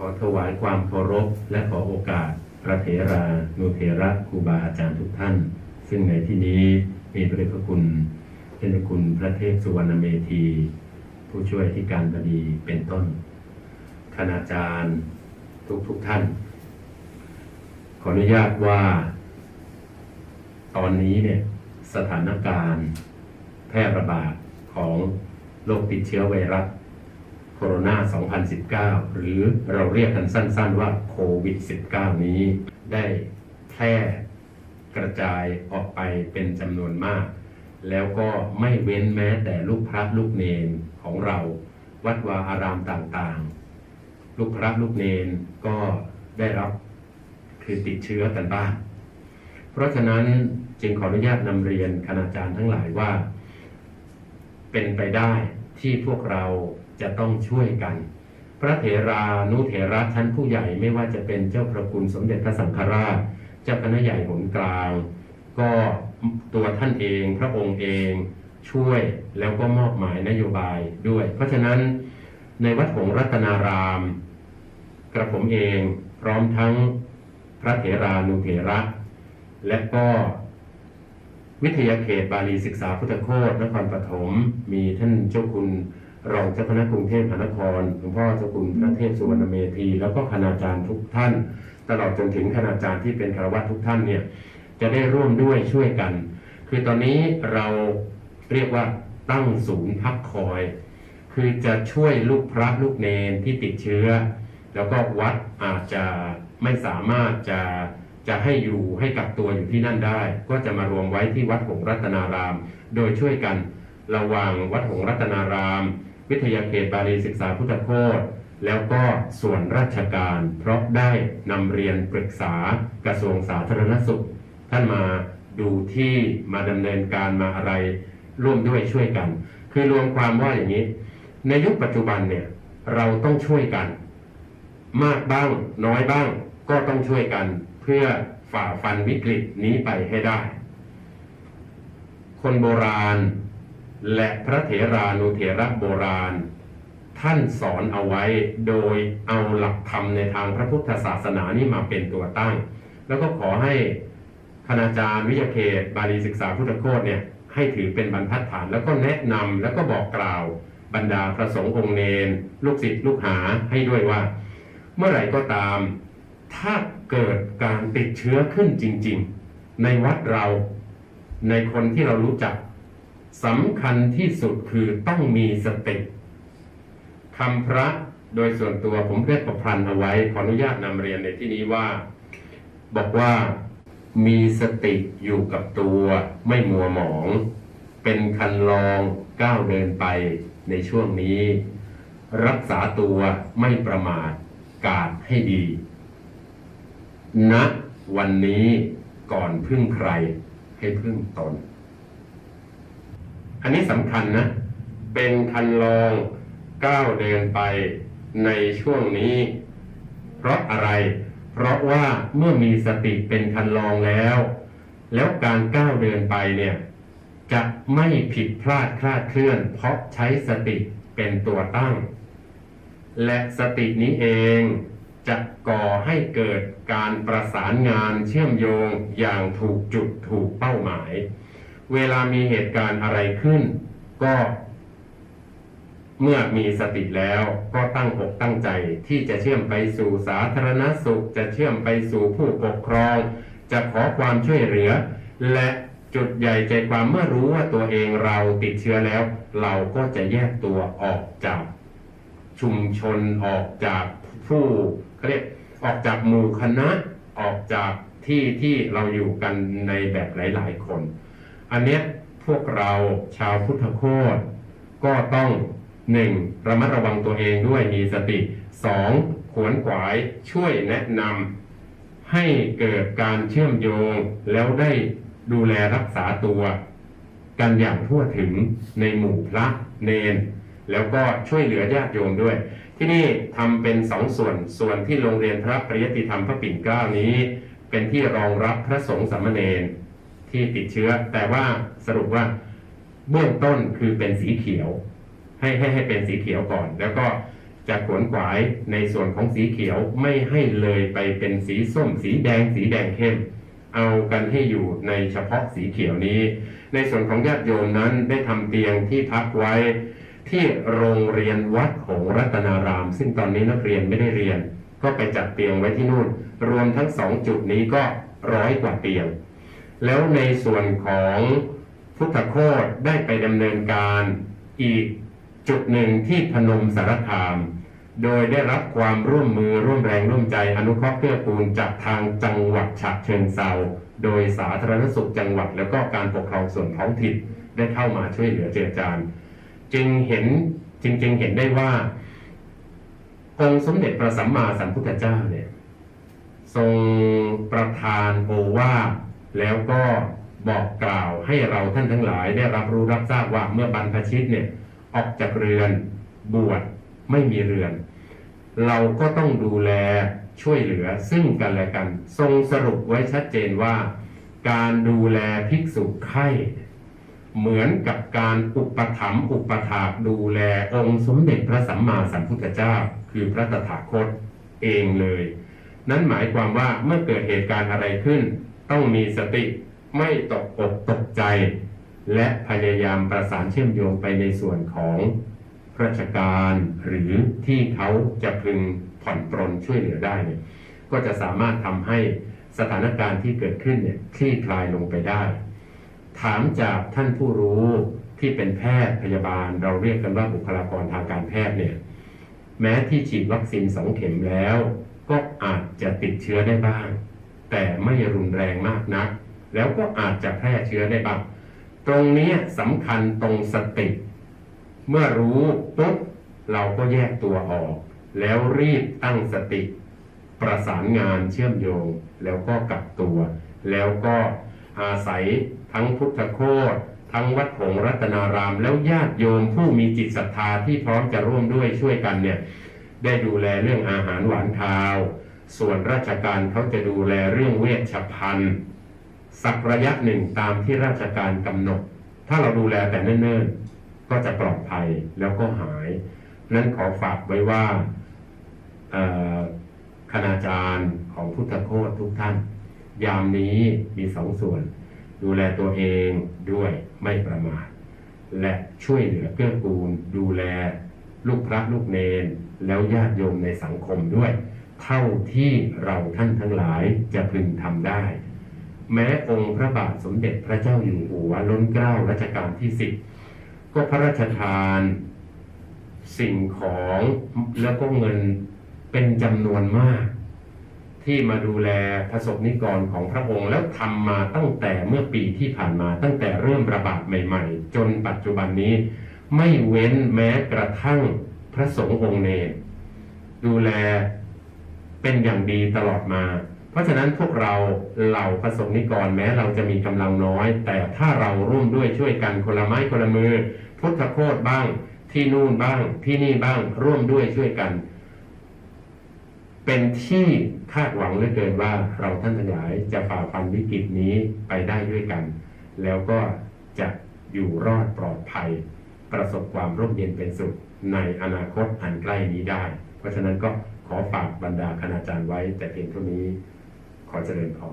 ขอถวายความเคารพและขอโอกาส พระเถรานุเถระครูบาอาจารย์ทุกท่าน ซึ่งในที่นี้มีพระเดชพระคุณเป็นคุณพระเทพสุวรรณเมธี ผู้ช่วยที่การบดีเป็นต้น คณาจารย์ทุกทุกท่าน ขออนุญาตว่า ตอนนี้เนี่ยสถานการณ์แพร่ระบาดของโรคติดเชื้อไวรัส โคโรนา 2019 หรือเราเรียกกันสั้นๆว่าโควิด -19 นี้ ได้แพร่กระจายออกไปเป็นจำนวนมาก แล้วก็ไม่เว้นแม้แต่ลูกพระลูกเนนของเรา วัดวาอารามต่างๆ ลูกพระลูกเนนก็ได้รับคือติดเชื้อกันบ้าง เพราะฉะนั้นจึงขออนุญาตนำเรียนคณาจารย์ทั้งหลายว่า เป็นไปได้ที่พวกเรา จะต้องช่วยกัน พระเถรานุเถระชั้นผู้ใหญ่ไม่ว่าจะเป็นเจ้าพระคุณสมเด็จพระสังฆราช เจ้าคณะใหญ่หนกลาง ก็ตัวท่านเองพระองค์เองช่วยแล้วก็มอบหมายนโยบายด้วย เพราะฉะนั้นในวัดหงรัตนาราม กระผมเองพร้อมทั้งพระเถรานุเถระ และก็วิทยาเขตบาลีศึกษาพุทธโคตนครปฐมมีท่านเจ้าคุณ รองเจ้าคณะกรุงเทพมหานครหลวงพ่อเจ้าคุณพระเทพสุวรรณเมธีแล้วก็คณาจารย์ทุกท่าน ตลอดจนถึงคณาจารย์ที่เป็นคารวะทุกท่านเนี่ยจะได้ร่วมด้วยช่วยกัน คือตอนนี้เราเรียกว่าตั้งศูนย์พักคอย คือจะช่วยลูกพระลูกเนนที่ติดเชื้อ แล้วก็วัดอาจจะไม่สามารถจะจะให้อยู่ให้กักตัวอยู่ที่นั่นได้ ก็จะมารวมไว้ที่วัดหงรัตนาราม โดยช่วยกันระหว่างวัดหงรัตนาราม วิทยาเขตบาลีศึกษาพุทธโคตแล้วก็ส่วนราชการเพราะได้นำเรียนปรึกษากระทรวงสาธารณสุข ท่านมาดูที่มาดำเนินการมาอะไรร่วมด้วยช่วยกัน คือรวมความว่าอย่างนี้ ในยุคปัจจุบันเนี่ยเราต้องช่วยกัน มากบ้างน้อยบ้างก็ต้องช่วยกัน เพื่อฝ่าฟันวิกฤตนี้ไปให้ได้ คนโบราณ และพระเถรานุเถระโบราณ ท่านสอนเอาไว้โดยเอาหลักธรรมในทางพระพุทธศาสนานี้มาเป็นตัวตั้ง แล้วก็ขอให้คณาจารย์วิทยาเขตบาลีศึกษาพุทธโคตเนี่ยให้ถือเป็นบรรทัดฐานแล้วก็แนะนำแล้วก็บอกกล่าวบรรดาพระสงฆ์องค์เนน ลูกศิษย์ลูกหาให้ด้วยว่า เมื่อไหร่ก็ตาม ถ้าเกิดการติดเชื้อขึ้นจริง ๆ ในวัดเราในคนที่เรารู้จัก สำคัญที่สุดคือต้องมีสติคำพระโดยส่วนตัวผมเรียกประพันธ์เอาไว้ ขออนุญาตนำเรียนในที่นี้ว่า บอกว่ามีสติอยู่กับตัวไม่มัวหมอง เป็นคันลองก้าวเดินไปในช่วงนี้ รักษาตัวไม่ประมาทกาดให้ดีณวันนี้ก่อนพึ่งใครให้พึ่งตน อันนี้สำคัญนะ เป็นคันลองก้าวเดินไปในช่วงนี้ เพราะอะไร เพราะว่าเมื่อมีสติเป็นคันลองแล้ว แล้วการก้าวเดินไปเนี่ย จะไม่ผิดพลาดคลาดเคลื่อน เพราะใช้สติเป็นตัวตั้ง และสตินี้เองจะก่อให้เกิดการประสานงานเชื่อมโยงอย่างถูกจุดถูกเป้าหมาย เวลามีเหตุการณ์อะไรขึ้น ก็เมื่อมีสติแล้วก็ตั้งอกตั้งใจที่จะเชื่อมไปสู่สาธารณสุข จะเชื่อมไปสู่ผู้ปกครอง จะขอความช่วยเหลือ และจุดใหญ่ใจความเมื่อรู้ว่าตัวเองเราติดเชื้อแล้ว เราก็จะแยกตัวออกจากชุมชนออกจากผู้เขาเรียกออกจากหมู่คณะออกจากที่ที่เราอยู่กันในแบบหลาย ๆ คน อันเนี้ยพวกเราชาวพุทธโคตก็ต้องหนึ่งระมัดระวังตัวเองด้วยมีสติสองขวนขวายช่วยแนะนำให้เกิดการเชื่อมโยงแล้วได้ดูแลรักษาตัว กันอย่างทั่วถึงในหมู่พระเนน แล้วก็ช่วยเหลือญาติโยมด้วย ที่นี่ทำเป็นสองส่วนส่วนที่โรงเรียนพระปริยติธรรมพระปิ่นเกล้านี้ เป็นที่รองรับพระสงฆ์สามเณร ที่ติดเชื้อ แต่ว่าสรุปว่าเบื้องต้นคือเป็นสีเขียว ให้ให้ให้เป็นสีเขียวก่อน แล้วก็จะขวนขวายในส่วนของสีเขียวไม่ให้เลยไปเป็นสีส้ม สีแดง สีแดงเข้ม เอากันให้อยู่ในเฉพาะสีเขียวนี้ ในส่วนของญาติโยมนั้นได้ทำเตียงที่พักไว้ที่โรงเรียนวัดหงรัตนาราม ซึ่งตอนนี้นักเรียนไม่ได้เรียน ก็ไปจัดเตียงไว้ที่นู่น รวมทั้งสองจุดนี้ก็ร้อยกว่าเตียง แล้วในส่วนของพุทธโคตได้ไปดำเนินการอีกจุดหนึ่งที่พนมสารคาม โดยได้รับความร่วมมือร่วมแรงร่วมใจอนุเคราะห์เกื้อกูลจากทางจังหวัดฉะเชิงเซาโดยสาธารณสุขจังหวัด แล้วก็การปกครองส่วนท้องถิ่นได้เข้ามาช่วยเหลือเจือจานจึงเห็นจริงๆเห็นได้ว่าองค์สมเด็จพระสัมมาสัมพุทธเจ้าเนี่ย ทรงประทานโอวาท แล้วก็บอกกล่าวให้เราท่านทั้งหลาย ได้รับรู้รับทราบว่าเมื่อบรรพชิตเนี่ยออกจากเรือนบวชไม่มีเรือน เราก็ต้องดูแลช่วยเหลือซึ่งกันและกัน ทรงสรุปไว้ชัดเจนว่า การดูแลภิกษุไข้เหมือนกับการอุปถัมภ์อุปถากดูแลองค์สมเด็จพระสัมมาสัมพุทธเจ้า คือพระตถาคตเองเลย นั่นหมายความว่าเมื่อเกิดเหตุการณ์อะไรขึ้น ต้องมีสติไม่ตกอกตกใจ และพยายามประสานเชื่อมโยงไปในส่วนของราชการหรือที่เขาจะพึงผ่อนปรนช่วยเหลือได้เนี่ยก็จะสามารถทำให้สถานการณ์ที่เกิดขึ้นเนี่ยคลี่คลายลงไปได้ ถามจากท่านผู้รู้ที่เป็นแพทย์พยาบาล เราเรียกกันว่าบุคลากรทางการแพทย์เนี่ยแม้ที่ฉีดวัคซีนสองเข็มแล้ว ก็อาจจะติดเชื้อได้บ้าง แต่ไม่รุนแรงมากนัก แล้วก็อาจจะแพร่เชื้อได้บ้างตรงนี้สำคัญตรงสติ เมื่อรู้ปุ๊บเราก็แยกตัวออก แล้วรีบตั้งสติ ประสานงานเชื่อมโยง แล้วก็กลับตัว แล้วก็อาศัยทั้งพุทธโคตทั้งวัดหงรัตนาราม แล้วญาติโยมผู้มีจิตศรัทธาที่พร้อมจะร่วมด้วยช่วยกันเนี่ย ได้ดูแลเรื่องอาหารหวานคาว ส่วนราชการเขาจะดูแลเรื่องเวชภัณฑ์สักระยะหนึ่งตามที่ราชการกำหนด ถ้าเราดูแลแต่เนิ่นๆ ก็จะปลอดภัยแล้วก็หาย นั้นขอฝากไว้ว่าคณาจารย์ของพุทธโคตทุกท่าน ยามนี้มีสองส่วน ดูแลตัวเองด้วยไม่ประมาทและช่วยเหลือเกื้อกูล ดูแล ลูกพระลูกเนน แล้วญาติโยมในสังคมด้วย เท่าที่เราท่านทั้งหลายจะพึงทำได้ แม้องค์พระบาทสมเด็จพระเจ้าอยู่หัวล้นเกล้ารัชกาลที่สิบก็พระราชทานสิ่งของแล้วก็เงินเป็นจำนวนมาก ที่มาดูแลประสบนิกรของพระองค์แล้วทำมาตั้งแต่เมื่อปีที่ผ่านมาตั้งแต่เริ่มระบาดใหม่ๆ จนปัจจุบันนี้ ไม่เว้นแม้กระทั่งพระสงฆ์องค์เนรดูแล เป็นอย่างดีตลอดมา เพราะฉะนั้นพวกเราเหล่าประสงนิกรแม้เราจะมีกำลังน้อย แต่ถ้าเราร่วมด้วยช่วยกันคนละไม้คนละมือ พุทธโคตบ้างที่นู่นบ้าง ที่นี่บ้างร่วมด้วยช่วยกัน เป็นที่คาดหวังเหลือเกินว่าเราท่านทั้งหลายจะฝ่าฟันวิกฤตนี้ไปได้ด้วยกัน แล้วก็จะอยู่รอดปลอดภัย ประสบความร่มเย็นเป็นสุขในอนาคตอันใกล้นี้ได้ เพราะฉะนั้นก็ ขอฝากบรรดาคณาจารย์ไว้แต่เพียงเท่านี้ขอเจริญพร